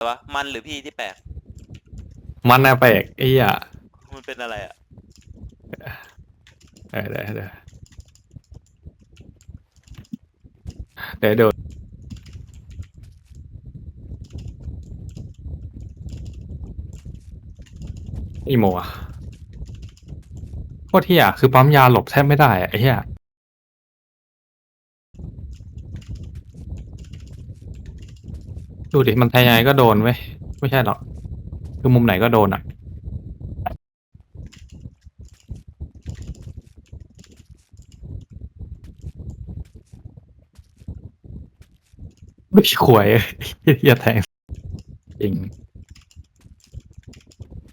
แต่ว่ามันหรือพี่ที่แปลก มันน่ะแปลกไอ้เหี้ยมันเป็นอะไรอะ เออเดี๋ยวเดี๋ยวเดี๋ยวโดนอีโมอะโคตรเที่ยคือปั๊มยาหลบแทบไม่ได้อะไอ้เหี้ย ดูดิมันแทงยังไงก็โดนเว้ยไม่ใช่หรอก คือมุมไหนก็โดนอะ ไม่ขวยอย่าแทงจริง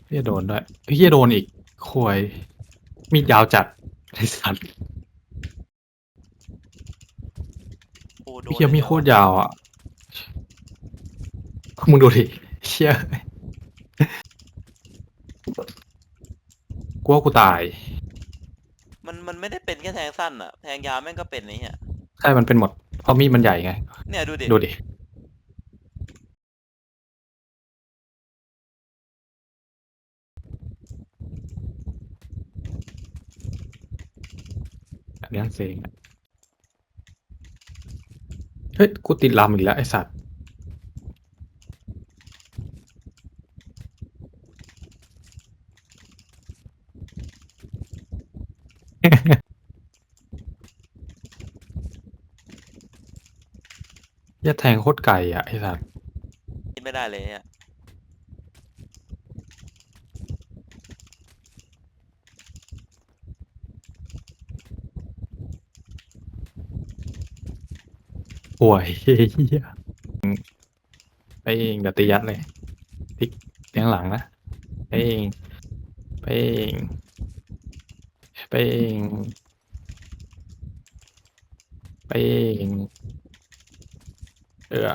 เฮียโดนด้วยเฮียโดนอีกขวย มีดยาวจัดไอ้สัตว์ โอ้โดนเฮียมีดโคตรยาวอะ มึงดูดิเชี่ยกูว่ากูตาย มันมันไม่ได้เป็นแค่แทงสั้นอะ แทงยาวแม่งก็เป็นไอ้เนี่ยใช่ มันเป็นหมด เพราะมีดมันใหญ่ไง เนี่ยดูดิ ดูดิอันนี้เซ็งอะ เฮ้ย กูติดลามอีกแล้ว ไอสัตว์ อย่าแทงโคตรไก่อะ ไอสัตว์ คิดไม่ได้เลยเนี่ย ป่วยเฮียไปเองเดี๋ยวตียัดเลยพลิกเลี้ยงหลังนะไปเองไปเองไปเองไปเองเออ